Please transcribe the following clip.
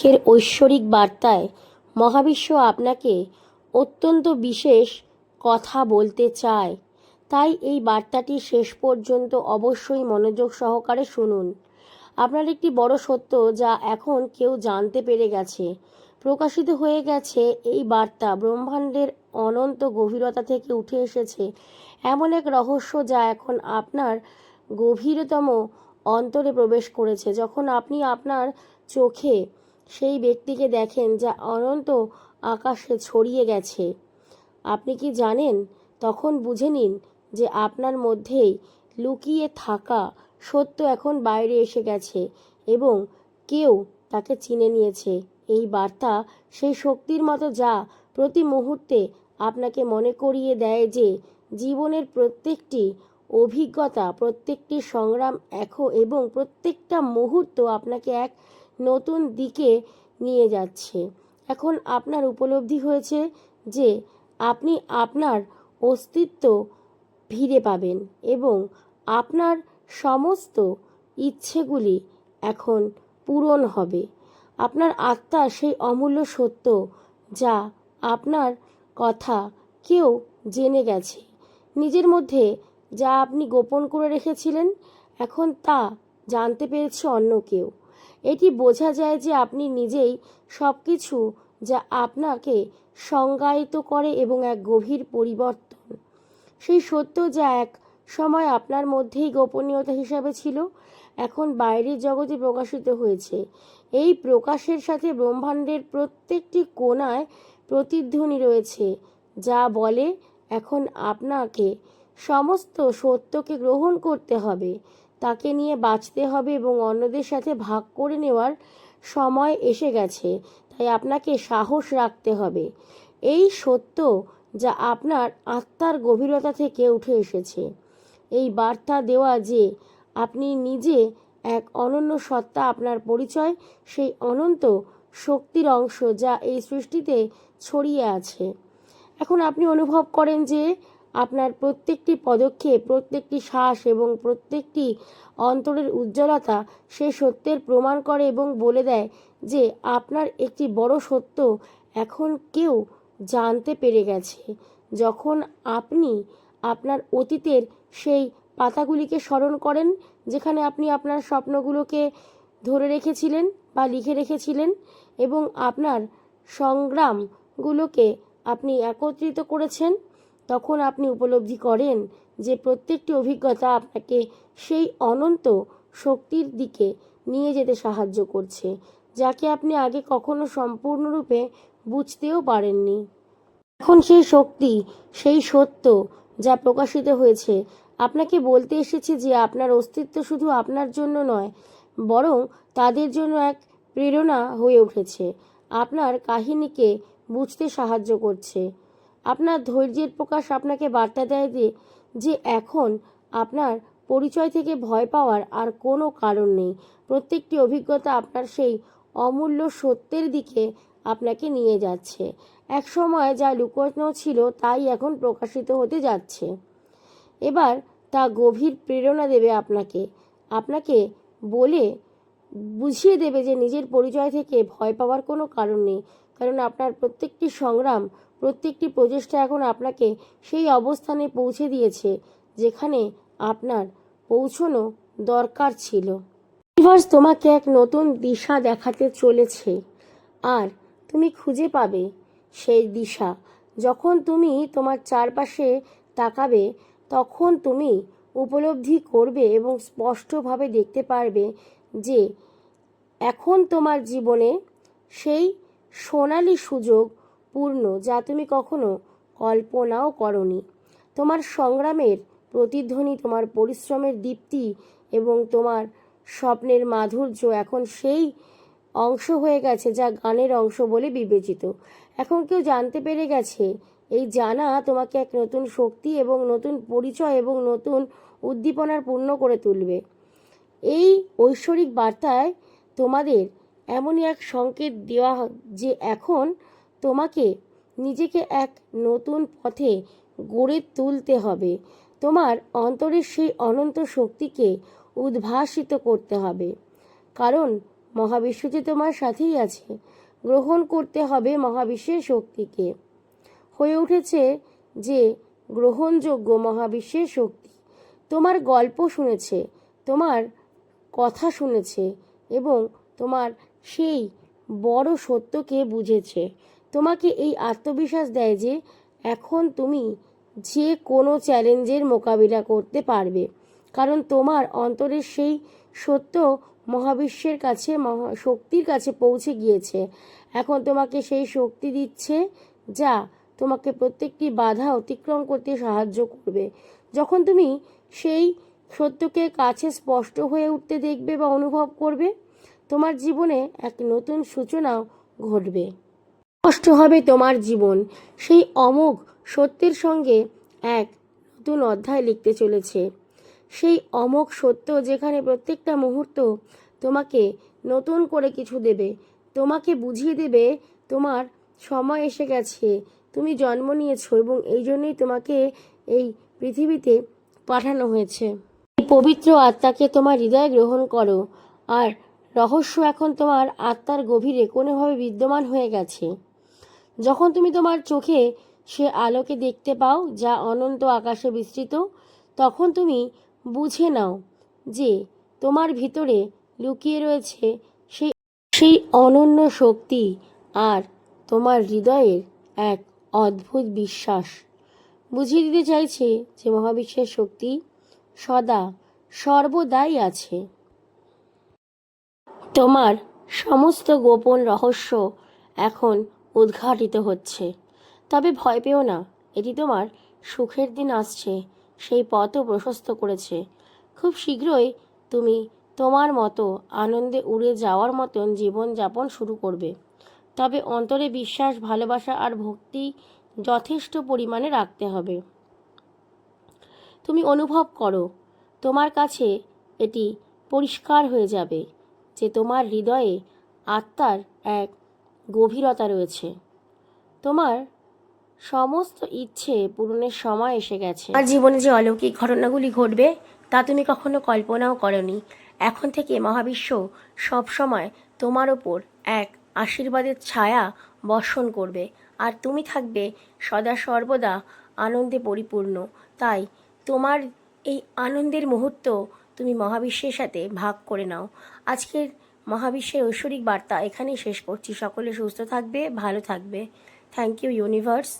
আজকের ঐশ্বরিক বার্তায় মহাবিশ্ব আপনাকে অত্যন্ত বিশেষ কথা বলতে চায়। তাই এই বার্তাটি শেষ পর্যন্ত অবশ্যই মনোযোগ সহকারে শুনুন। আপনার একটি বড় সত্য যা এখন কেউ জানতে পেরে গেছে। প্রকাশিত হয়ে গেছে এই বার্তা ব্রহ্মাণ্ডের অনন্ত গভীরতা থেকে উঠে এসেছে এমন এক রহস্য যা এখন আপনার গভীরতম অন্তরে প্রবেশ করেছে। যখন আপনি আপনার চোখে সেই ব্যক্তিকে দেখেন যা অনন্ত আকাশে ছড়িয়ে গেছে। আপনি কি জানেন? তখন বুঝে নিন যে আপনার মধ্যেই লুকিয়ে থাকা সত্য এখন বাইরে এসে গেছে এবং কেউ তাকে চিনে নিয়েছে। এই বার্তা সেই শক্তির মতো যা প্রতি মুহূর্তে আপনাকে মনে করিয়ে দেয় যে জীবনের প্রত্যেকটি অভিজ্ঞতা, প্রত্যেকটি সংগ্রাম, এখন এবং প্রত্যেকটা মুহূর্ত আপনাকে এক নতুন দিকে নিয়ে যাচ্ছে। এখন আপনার উপলব্ধি হয়েছে যে আপনি আপনার অস্তিত্ব ফিরে পাবেন এবং আপনার সমস্ত ইচ্ছেগুলি এখন পূরণ হবে। আপনার আত্মা সেই অমূল্য সত্য যা আপনার কথা কেউ জেনে গেছে। নিজের মধ্যে যা আপনি গোপন করে রেখেছিলেন, এখন তা জানতে পেরেছে অন্য কেউ। এটি বোঝা যায় যে আপনি নিজেই সব কিছু যা আপনাকে সংজ্ঞায়িত করে এবং এক গভীর পরিবর্তন। সেই সত্য যা এক সময় আপনার মধ্যেই গোপনীয়তা হিসাবে ছিল, এখন বাইরের জগতে প্রকাশিত হয়েছে। এই প্রকাশের সাথে ব্রহ্মাণ্ডের প্রত্যেকটি কোণায় প্রতিধ্বনি রয়েছে, যা বলে, এখন আপনাকে সমস্ত সত্যকে গ্রহণ করতে হবে। তাকে নিয়ে বাঁচতে হবে এবং অন্যদের সাথে ভাগ করে নেওয়ার সময় এসে গেছে, তাই আপনাকে সাহস রাখতে হবে। এই সত্য যা আপনার আত্মার গভীরতা থেকে উঠে এসেছে। এই বার্তা দেওয়া যে আপনি নিজে এক অনন্য সত্তা আপনার পরিচয়, সেই অনন্ত শক্তির অংশ যা এই সৃষ্টিতে ছড়িয়ে আছে। এখন আপনি অনুভব করেন যে আপনার প্রত্যেকটি পদক্ষেপ, প্রত্যেকটি শ্বাস এবং প্রত্যেকটি অন্তরের উজ্জ্বলতা সে সত্যের প্রমাণ করে এবং বলে দেয় যে আপনার একটি বড় সত্য এখন কেউ জানতে পেরে গেছে। যখন আপনি আপনার অতীতের সেই পাতাগুলিকে স্মরণ করেন, যেখানে আপনি আপনার স্বপ্নগুলোকে ধরে রেখেছিলেন বা লিখে রেখেছিলেন এবং আপনার সংগ্রামগুলোকে আপনি একত্রিত করেছেন তখন আপনি উপলব্ধি করেন যে প্রত্যেকটি অভিজ্ঞতা আপনাকে সেই অনন্ত শক্তির দিকে নিয়ে যেতে সাহায্য করছে, যাকে আপনি আগে কখনো সম্পূর্ণরূপে বুঝতেও পারেননি। এখন সেই শক্তি, সেই সত্য যা প্রকাশিত হয়েছে, আপনাকে বলতে এসেছে যে আপনার অস্তিত্ব শুধু আপনার জন্য নয়, বরং তাদের জন্য এক প্রেরণা হয়ে উঠেছে। আপনার কাহিনীকে বুঝতে সাহায্য করছে। আপনার ধৈর্যের প্রকাশ আপনাকে বার্তা দেয় যে যে এখন আপনার পরিচয় থেকে ভয় পাওয়ার আর কোনো কারণ নেই। প্রত্যেকটি অভিজ্ঞতা আপনার সেই অমূল্য সত্যের দিকে আপনাকে নিয়ে যাচ্ছে। এক সময় যা লুকোনো ছিল তাই এখন প্রকাশিত হতে যাচ্ছে। এবার তা গভীর প্রেরণা দেবে আপনাকে। আপনাকে বলে বুঝিয়ে দেবে যে, নিজের পরিচয় থেকে ভয় পাওয়ার কোনো কারণ নেই। কারণ আপনার প্রত্যেকটি সংগ্রাম প্রত্যেকটি প্রচেষ্টা এখন আপনাকে সেই অবস্থানে পৌঁছে দিয়েছে, যেখানে আপনার পৌঁছনো দরকার ছিল। ইউনিভার্স তোমাকে এক নতুন দিশা দেখাতে চলেছে। আর তুমি খুঁজে পাবে সেই দিশা। যখন তুমি তোমার চারপাশে তাকাবে, তখন তুমি উপলব্ধি করবে এবং স্পষ্টভাবে দেখতে পারবে যে এখন তোমার জীবনে সেই সোনালি সুযোগ পূর্ণ যা তুমি কখনো কল্পনাও করনি। তোমার সংগ্রামের প্রতিধ্বনি, তোমার পরিশ্রমের দীপ্তি এবং তোমার স্বপ্নের মাধুর্য এখন সেই অংশ হয়ে গেছে যা গানের অংশ বলে বিবেচিত। এখন কেউ জানতে পেরে গেছে, এই জানা তোমাকে এক নতুন শক্তি এবং নতুন পরিচয় এবং নতুন উদ্দীপনার পূর্ণ করে তুলবে। এই ঐশ্বরিক বার্তায় তোমাদের এমনই এক সংকেত দেওয়া যে এখন তোমাকে নিজেকে এক নতুন পথে গড়ে তুলতে হবে। তোমার অন্তরের সেই অনন্ত শক্তিকে উদ্ভাসিত করতে হবে। কারণ মহাবিশ্ব যে তোমার সাথেই আছে, গ্রহণ করতে হবে মহাবিশ্বের শক্তিকে। হয়ে উঠেছে যে গ্রহণযোগ্য মহাবিশ্বের শক্তি। তোমার গল্প শুনেছে, তোমার কথা শুনেছে এবং তোমার সেই বড় সত্যকে বুঝেছে। তোমাকে এই আত্মবিশ্বাস দেয় যে এখন তুমি যে কোনো চ্যালেঞ্জের মোকাবিলা করতে পারবে। কারণ তোমার অন্তরের সেই সত্য মহাবিশ্বের কাছে, মহা শক্তির কাছে পৌঁছে গিয়েছে। এখন তোমাকে সেই শক্তি দিচ্ছে যা তোমাকে প্রত্যেকটি বাধা অতিক্রম করতে সাহায্য করবে। যখন তুমি সেই সত্যকে কাছে স্পষ্ট হয়ে উঠতে দেখবে বা অনুভব করবে, তোমার জীবনে এক নতুন সূচনাও ঘটবে। স্পষ্ট হবে তোমার জীবন। সেই অমোঘ সত্যের সঙ্গে এক নতুন অধ্যায় লিখতে চলেছে। সেই অমোঘ সত্য যেখানে প্রত্যেকটা মুহূর্ত তোমাকে নতুন করে কিছু দেবে, তোমাকে বুঝিয়ে দেবে, তোমার সময় এসে গেছে, তুমি জন্ম নিয়েছো এবং এই জন্যই তোমাকে এই পৃথিবীতে পাঠানো হয়েছে। এই পবিত্র আত্মাকে তোমার হৃদয়ে গ্রহণ করো, আর রহস্য এখন তোমার আত্মার গভীরে কোনোভাবে বিদ্যমান হয়ে গেছে। যখন তুমি তোমার চোখে সে আলোকে দেখতে পাও যা অনন্ত আকাশে বিস্তৃত, তখন তুমি বুঝে নাও যে তোমার ভিতরে লুকিয়ে রয়েছে সেই সেই অনন্য শক্তি আর তোমার হৃদয়ের এক অদ্ভুত বিশ্বাস। বুঝিয়ে দিতে চাইছে যে মহাবিশ্বের শক্তি সদা সর্বদাই আছে। তোমার সমস্ত গোপন রহস্য এখন উদ্ঘাটিত হচ্ছে। তবে ভয় পেও না, এটি তোমার সুখের দিন আসছে, সেই পথও প্রশস্ত করেছে। খুব শীঘ্রই তুমি তোমার মতো আনন্দে উড়ে যাওয়ার মতন জীবনযাপন শুরু করবে। তবে অন্তরে বিশ্বাস, ভালোবাসা আর ভক্তি যথেষ্ট পরিমাণে রাখতে হবে। তুমি অনুভব করো, তোমার কাছে এটি পরিষ্কার হয়ে যাবে যে তোমার হৃদয়ে আত্মার এক গভীরতা রয়েছে। তোমার সমস্ত ইচ্ছে পূরণের সময় এসে গেছে। আর জীবনে যে অলৌকিক ঘটনাগুলি ঘটবে, তা তুমি কখনো কল্পনাও করনি। এখন থেকে মহাবিশ্ব সব সময় তোমার ওপর এক আশীর্বাদের ছায়া বর্ষণ করবে। আর তুমি থাকবে সদা সর্বদা আনন্দে পরিপূর্ণ। তাই তোমার এই আনন্দের মুহূর্ত তুমি মহাবিশ্বের সাথে ভাগ করে নাও। আজকের মহাবিশ্বের ঐশ্বরিক বার্তা এখানেই শেষ করছি। সকলে সুস্থ থাকবে ভালো থাকবে। Thank you universe